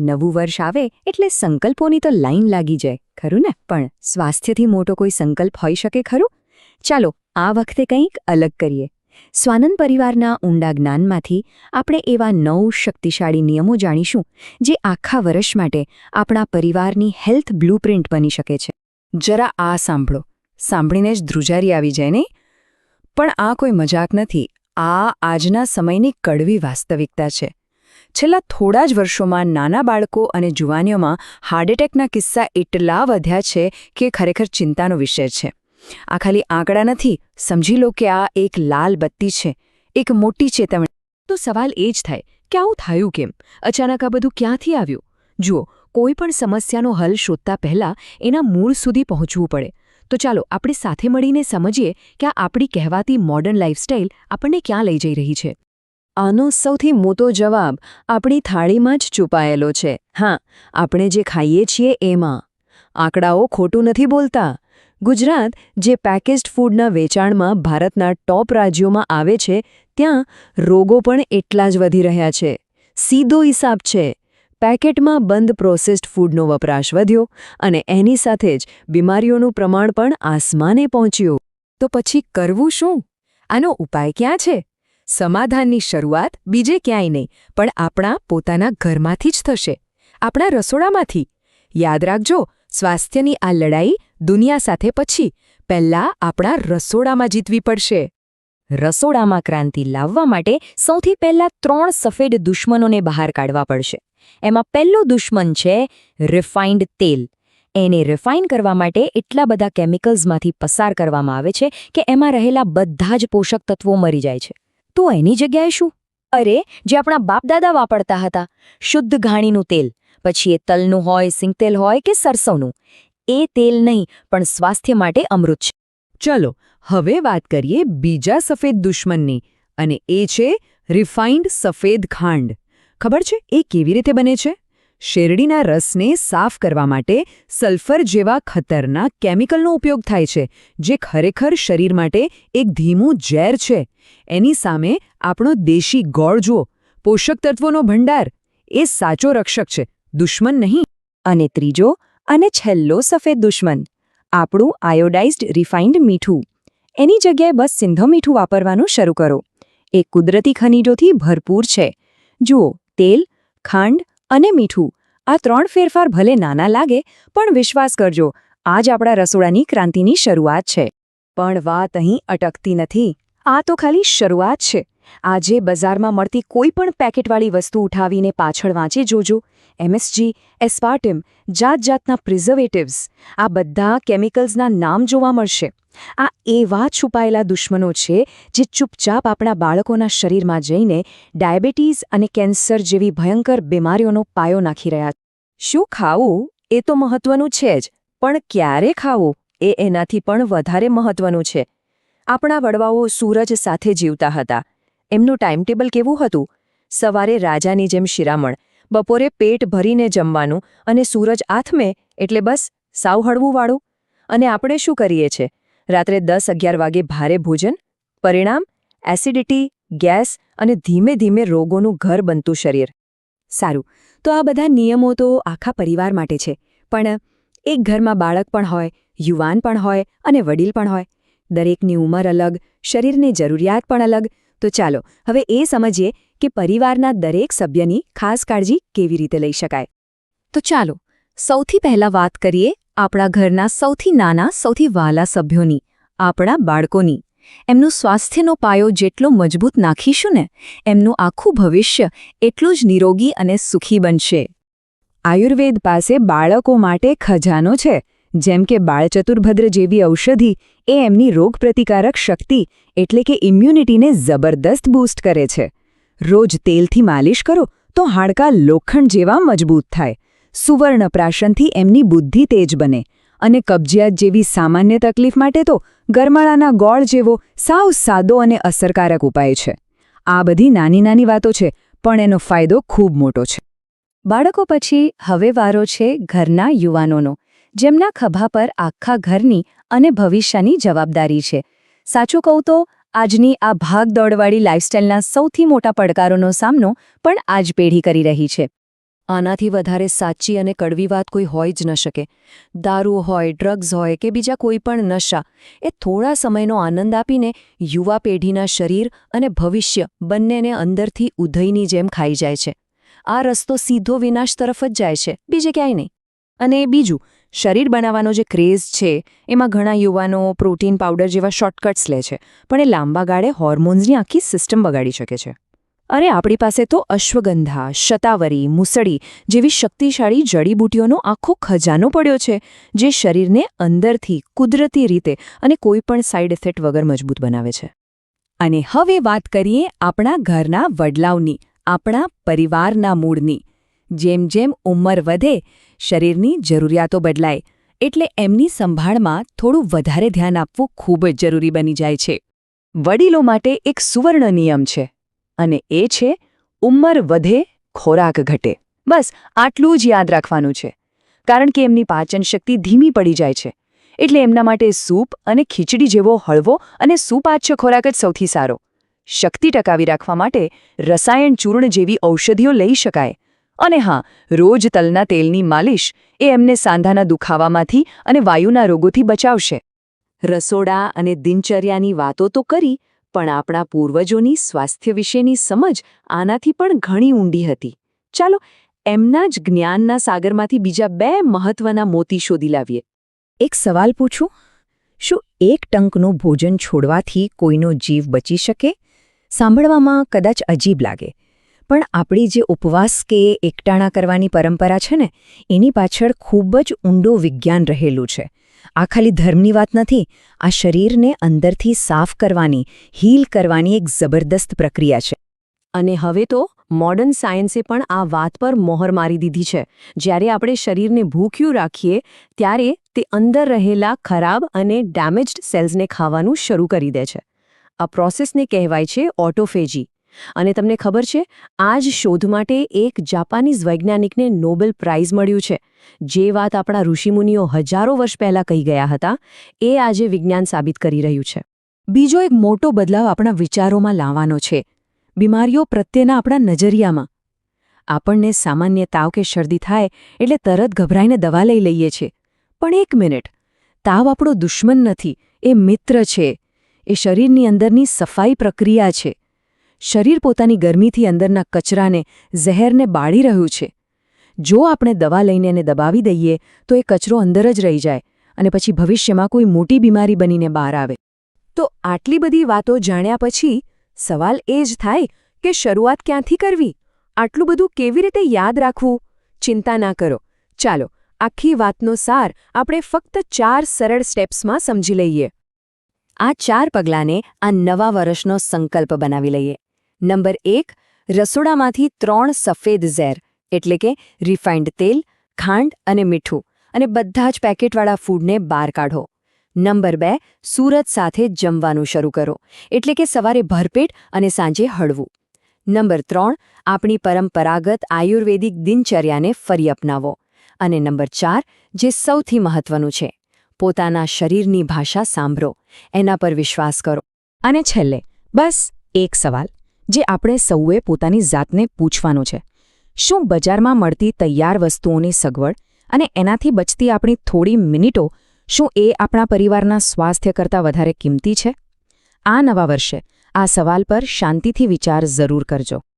નવું વર્ષ આવે એટલે સંકલ્પોની તો લાઈન લાગી જાય, ખરું ને? પણ સ્વાસ્થ્યથી મોટો કોઈ સંકલ્પ હોઈ શકે ખરું? ચાલો, આ વખતે કંઈક અલગ કરીએ. સ્વાનંદ પરિવારના ઊંડા જ્ઞાનમાંથી આપણે એવા નવ શક્તિશાળી નિયમો જાણીશું જે આખા વર્ષ માટે આપણા પરિવારની હેલ્થ બ્લુપ્રિન્ટ બની શકે છે. જરા આ સાંભળો. સાંભળીને જ ધ્રુજારી આવી જાય નહીં? પણ આ કોઈ મજાક નથી. આ આજના સમયની કડવી વાસ્તવિકતા છે. છેલ્લા થોડા જ વર્ષોમાં નાના બાળકો અને જુવાનીઓમાં હાર્ટ એટેકના કિસ્સા એટલા વધ્યા છે કે ખરેખર ચિંતાનો વિષય છે. આ ખાલી આંકડા નથી, સમજી લો કે આ એક લાલ બત્તી છે, એક મોટી ચેતવણી. તો સવાલ એ જ થાય, કે આવું થયું કેમ? અચાનક આ બધું ક્યાંથી આવ્યું? જુઓ, કોઈ પણ સમસ્યાનો હલ શોધતા પહેલાં એના મૂળ સુધી પહોંચવું પડે. તો ચાલો, આપણે સાથે મળીને સમજીએ કે આ આપણી કહેવાતી મોડર્ન લાઇફસ્ટાઇલ આપણને ક્યાં લઈ જઈ રહી છે. આનો સૌથી મોટો જવાબ આપણી થાળીમાં જ છુપાયેલો છે. હા, આપણે જે ખાઈએ છીએ એમાં. આંકડાઓ ખોટું નથી બોલતા. ગુજરાત જે પેકેજ્ડ ફૂડના વેચાણમાં ભારતના ટોપ રાજ્યોમાં આવે છે, ત્યાં રોગો પણ એટલા જ વધી રહ્યા છે. સીધો હિસાબ છે. પેકેટમાં બંધ પ્રોસેસ્ડ ફૂડનો વપરાશ વધ્યો અને એની સાથે જ બીમારીઓનું પ્રમાણ પણ આસમાને પહોંચ્યું. તો પછી કરવું શું? આનો ઉપાય ક્યાં છે? સમાધાનની શરૂઆત બીજે ક્યાંય નહીં, પણ આપણા પોતાના ઘરમાંથી જ થશે. આપણા રસોડામાંથી. યાદ રાખજો, સ્વાસ્થ્યની આ લડાઈ દુનિયા સાથે પછી પહેલાં આપણા રસોડામાં જીતવી પડશે. રસોડામાં ક્રાંતિ લાવવા માટે સૌથી પહેલા ત્રણ સફેદ દુશ્મનોને બહાર કાઢવા પડશે. એમાં પહેલું દુશ્મન છે રિફાઇન્ડ તેલ. એને રિફાઇન કરવા માટે એટલા બધા કેમિકલ્સમાંથી પસાર કરવામાં આવે છે કે એમાં રહેલા બધા જ પોષક તત્વો મરી જાય છે. તો એની જગ્યાએ શું? અરે, જે આપણા બાપદાદા વાપરતા હતા. શુદ્ધ ઘાણીનું તેલ. પછી એ તલનું હોય, સિંગતેલ હોય કે સરસવનું એ તેલ નહીં, પણ સ્વાસ્થ્ય માટે અમૃત છે. ચલો, હવે વાત કરીએ બીજા સફેદ દુશ્મનની. અને એ છે રિફાઇન્ડ સફેદ ખાંડ. ખબર છે, એ કેવી રીતે બને છે? શેરડીના રસને સાફ કરવા માટે સલ્ફર જેવા ખતરનાક કેમિકલનો ઉપયોગ થાય છે, જે ખરેખર શરીર માટે એક ધીમું ઝેર છે. એની સામે આપણો દેશી ગોળ જુઓ, પોષક તત્વોનો ભંડાર. એ સાચો રક્ષક છે, દુશ્મન નહીં. અને ત્રીજો અને છેલ્લો સફેદ દુશ્મન, આપણું આયોડાઇઝ્ડ રિફાઇન્ડ મીઠું. એની જગ્યાએ બસ સિંધો મીઠું વાપરવાનું શરૂ કરો. એ કુદરતી ખનિજોથી ભરપૂર છે. જુઓ, તેલ, ખાંડ અને મીઠું. આ ત્રણ ફેરફાર ભલે નાના લાગે, પણ વિશ્વાસ કરજો, આજ આપણા રસોડાની ક્રાંતિની શરૂઆત છે. પણ વાત અહીં અટકતી નથી. આ તો ખાલી શરૂઆત છે. આજે બજારમાં મળતી કોઈ પણ પેકેટવાળી વસ્તુ ઉઠાવીને પાછળ વાંચી જોજો. એમએસજી એસ્પાર્ટિમ જાત જાતના પ્રિઝર્વેટિવ્સ આ બધા કેમિકલ્સના નામ જોવા મળશે. આ એવા છુપાયેલા દુશ્મનો છે જે ચૂપચાપ આપણા બાળકોના શરીરમાં જઈને ડાયાબિટીસ અને કેન્સર જેવી ભયંકર બીમારીઓનો પાયો નાખી રહ્યા શું ખાવું? એ તો મહત્વનું છે જ, પણ ક્યારે ખાવું? એ એનાથી પણ વધારે મહત્વનું છે. આપણા વડવાઓ સૂરજ સાથે જીવતા હતા. એમનું ટાઈમટેબલ કેવું હતું? સવારે રાજાની જેમ શિરામણ, બપોરે પેટ ભરીને જમવાનું અને સૂરજ આથમે એટલે બસ સાવ હળવુંવાળું અને આપણે શું કરીએ છે? રાત્રે દસ અગિયાર વાગે ભારે ભોજન, પરિણામ, એસિડિટી, ગેસ અને ધીમે ધીમે રોગોનું ઘર બનતું શરીર. સારું, તો આ બધા નિયમો તો આખા પરિવાર માટે છે, પણ એક ઘરમાં બાળક પણ હોય, યુવાન પણ હોય અને વડીલ પણ હોય. દરેકની ઉંમર અલગ, શરીરની જરૂરિયાત પણ અલગ તો ચાલો, હવે એ સમજીએ કે પરિવારના દરેક સભ્યની ખાસ કાળજી કેવી રીતે લઈ શકાય. તો ચાલો, સૌથી પહેલા વાત કરીએ આપણા ઘરના સૌથી નાના, સૌથી વહાલા સભ્યોની, આપણા બાળકોની. એમનું સ્વાસ્થ્યનો પાયો જેટલો મજબૂત નાખીશું ને, એમનું આખું ભવિષ્ય એટલું જ નિરોગી અને સુખી બનશે. આયુર્વેદ પાસે બાળકો માટે ખજાનો છે. જેમ કે બાળચતુર્ભદ્ર જેવી ઔષધિ એ એમની રોગપ્રતિકારક શક્તિ એટલે કે ઇમ્યુનિટીને જબરદસ્ત બૂસ્ટ કરે છે. રોજ તેલથી માલિશ કરો તો હાડકાં લોખંડ જેવા મજબૂત થાય. સુવર્ણ પ્રાશનથી એમની બુદ્ધિ તેજ બને અને કબજિયાત જેવી સામાન્ય તકલીફ માટે તો ગરમાળાના ગોળ જેવો સાવ સાદો અને અસરકારક ઉપાય છે. આ બધી નાની નાની વાતો છે, પણ એનો ફાયદો ખૂબ મોટો છે. બાળકો પછી હવે વારો છે ઘરના યુવાનોનો. જેમના ખભા પર આખા ઘરની અને ભવિષ્યની જવાબદારી છે. સાચું કહું તો, આજની આ ભાગદોડવાળી લાઇફસ્ટાઇલના સૌથી મોટા પડકારોનો સામનો પણ આજ પેઢી કરી રહી છે. આનાથી વધારે સાચી અને કડવી વાત કોઈ હોય જ ન શકે. દારૂ હોય, ડ્રગ્સ હોય કે બીજા કોઈ પણ નશા, એ થોડા સમયનો આનંદ આપીને યુવા પેઢીના શરીર અને ભવિષ્ય બંનેને અંદરથી ઉધઈની જેમ ખાઈ જાય છે. આ રસ્તો સીધો વિનાશ તરફ જ જાય છે, બીજે ક્યાંય નહીં. અને બીજું શરીર બનાવવાનો જે ક્રેઝ છે, એમાં ઘણા યુવાનો પ્રોટીન પાવડર જેવા શોર્ટકટ્સ લે છે, પણ એ લાંબા ગાળે હોર્મોન્સની આખી સિસ્ટમ બગાડી શકે છે. અરે, આપણી પાસે તો અશ્વગંધા, શતાવરી, મુસળી જેવી શક્તિશાળી જડીબૂટીઓનો આખો ખજાનો પડ્યો છે, જે શરીરને અંદરથી કુદરતી રીતે અને કોઈપણ સાઇડ ઇફેક્ટ વગર મજબૂત બનાવે છે. અને હવે વાત કરીએ આપણા ઘરના વડલાવની, આપણા પરિવારના મૂળની. જેમ જેમ ઉંમર વધે શરીરની જરૂરિયાતો બદલાય એટલે એમની સંભાળમાં થોડું વધારે ધ્યાન આપવું ખૂબ જ જરૂરી બની જાય છે. વડીલો માટે એક સુવર્ણ નિયમ છે અને એ છે, ઉંમર વધે, ખોરાક ઘટે. બસ, આટલું જ યાદ રાખવાનું છે. કારણ કે એમની પાચન શક્તિ ધીમી પડી જાય છે. એટલે એમના માટે સૂપ અને ખીચડી જેવો હળવો અને સુપાચ્ય ખોરાક જ સૌથી સારો. શક્તિ ટકાવી રાખવા માટે રસાયણ ચૂર્ણ જેવી ઔષધિઓ લઈ શકાય. અને હા, રોજ તલના તેલની માલિશ એ એમને સાંધાના દુખાવામાંથી અને વાયુના રોગોથી બચાવશે. રસોડા અને દિનચર્યાની વાતો તો કરી, પણ આપણા પૂર્વજોની સ્વાસ્થ્ય વિશેની સમજ આનાથી પણ ઘણી ઊંડી હતી. ચાલો, એમના જ જ્ઞાનના સાગરમાંથી બીજા બે મહત્વના મોતી શોધી લાવીએ. એક સવાલ પૂછું, શું એક ટંકનું ભોજન છોડવાથી કોઈનો જીવ બચી શકે? સાંભળવામાં કદાચ અજીબ લાગે. પણ આપણી જે ઉપવાસ કે એકટાણા કરવાની પરંપરા છે ને, એની પાછળ ખૂબ જ ઊંડો વિજ્ઞાન રહેલું છે. આ ખાલી ધર્મની વાત નથી, આ શરીરને અંદરથી સાફ કરવાની હીલ કરવાની એક જબરદસ્ત પ્રક્રિયા છે. અને હવે તો મોડર્ન સાયન્સે પણ આ વાત પર મોહર મારી દીધી છે. જ્યારે આપણે શરીરને ભૂખ્યું રાખીએ, ત્યારે તે અંદર રહેલા ખરાબ અને ડેમેજ્ડ સેલ્સને ખાવાનું શરૂ કરી દે છે. આ પ્રોસેસને કહેવાય છે ઓટોફેજી અને તમને ખબર છે આ જ શોધ માટે એક જાપાનીઝ વૈજ્ઞાનિકને નોબેલ પ્રાઇઝ મળ્યું છે. જે વાત આપણા ઋષિમુનિઓ હજારો વર્ષ પહેલાં કહી ગયા હતા, એ આજે વિજ્ઞાન સાબિત કરી રહ્યું છે. બીજો એક મોટો બદલાવ આપણા વિચારોમાં લાવવાનો છે. બીમારીઓ પ્રત્યેના આપણા નજરિયામાં. આપણને સામાન્ય તાવ કે શરદી થાય એટલે તરત ગભરાઈને દવા લઈ લઈએ છીએ પણ એક મિનિટ, તાવ આપણો દુશ્મન નથી, એ મિત્ર છે. એ શરીરની અંદરની સફાઈ પ્રક્રિયા છે. શરીર પોતાની ગરમીથી અંદરના કચરાને ઝહેરને બાળી રહ્યું છે. જો આપણે દવા લઈને એને દબાવી દઈએ, તો એ કચરો અંદર જ રહી જાય અને પછી ભવિષ્યમાં કોઈ મોટી બીમારી બનીને બહાર આવે. તો આટલી બધી વાતો જાણ્યા પછી સવાલ એ જ થાય કે શરૂઆત ક્યાંથી કરવી? આટલું બધું કેવી રીતે યાદ રાખવું? ચિંતા ના કરો. ચાલો, આખી વાતનો સાર આપણે ફક્ત ચાર સરળ સ્ટેપ્સમાં સમજી લઈએ. આ ચાર પગલાંને આ નવા વર્ષનો સંકલ્પ બનાવી લઈએ. નંબર એક, રસોડામાંથી ત્રણ સફેદ ઝેર, એટલે કે રિફાઇન્ડ તેલ, ખાંડ અને મીઠું, અને બધા જ પેકેટવાળા ફૂડને બહાર કાઢો. નંબર બે, સુરત સાથે જમવાનું શરૂ કરો, એટલે કે સવારે ભરપેટ અને સાંજે હળવું. નંબર ત્રણ, આપણી પરંપરાગત આયુર્વેદિક દિનચર્યાને ફરી અપનાવો. અને નંબર ચાર, જે સૌથી મહત્વનું છે, પોતાના શરીરની ભાષા સાંભળો, એના પર વિશ્વાસ કરો. અને છેલ્લે, બસ એક સવાલ. જે આપણે સૌએ પોતાની જાતને પૂછવાનો છે. શું બજારમાં મળતી તૈયાર વસ્તુઓની સગવડ અને એનાથી બચતી આપણી થોડી મિનિટો શું એ આપણા પરિવારના સ્વાસ્થ્ય કરતાં વધારે કિંમતી છે? આ નવા વર્ષે આ સવાલ પર શાંતિથી વિચાર જરૂર કરજો.